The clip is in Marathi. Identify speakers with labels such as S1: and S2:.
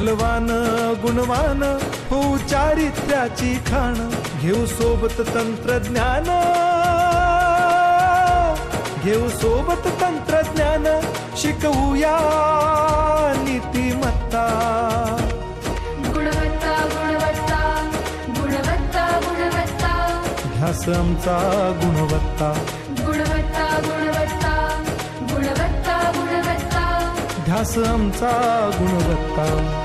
S1: बलवान गुणवान हो चारित्र्याची खाण
S2: घेऊ सोबत तंत्रज्ञान. घेऊ सोबत तंत्रज्ञान शिकवूया नीतिमत्ता.
S1: गुणवत्ता गुणवत्ता गुणवत्ता गुणवत्ता.
S2: ध्यास आमचा गुणवत्ता.
S1: गुणवत्ता गुणवत्ता गुणवत्ता गुणवत्ता.
S2: ध्यास आमचा गुणवत्ता.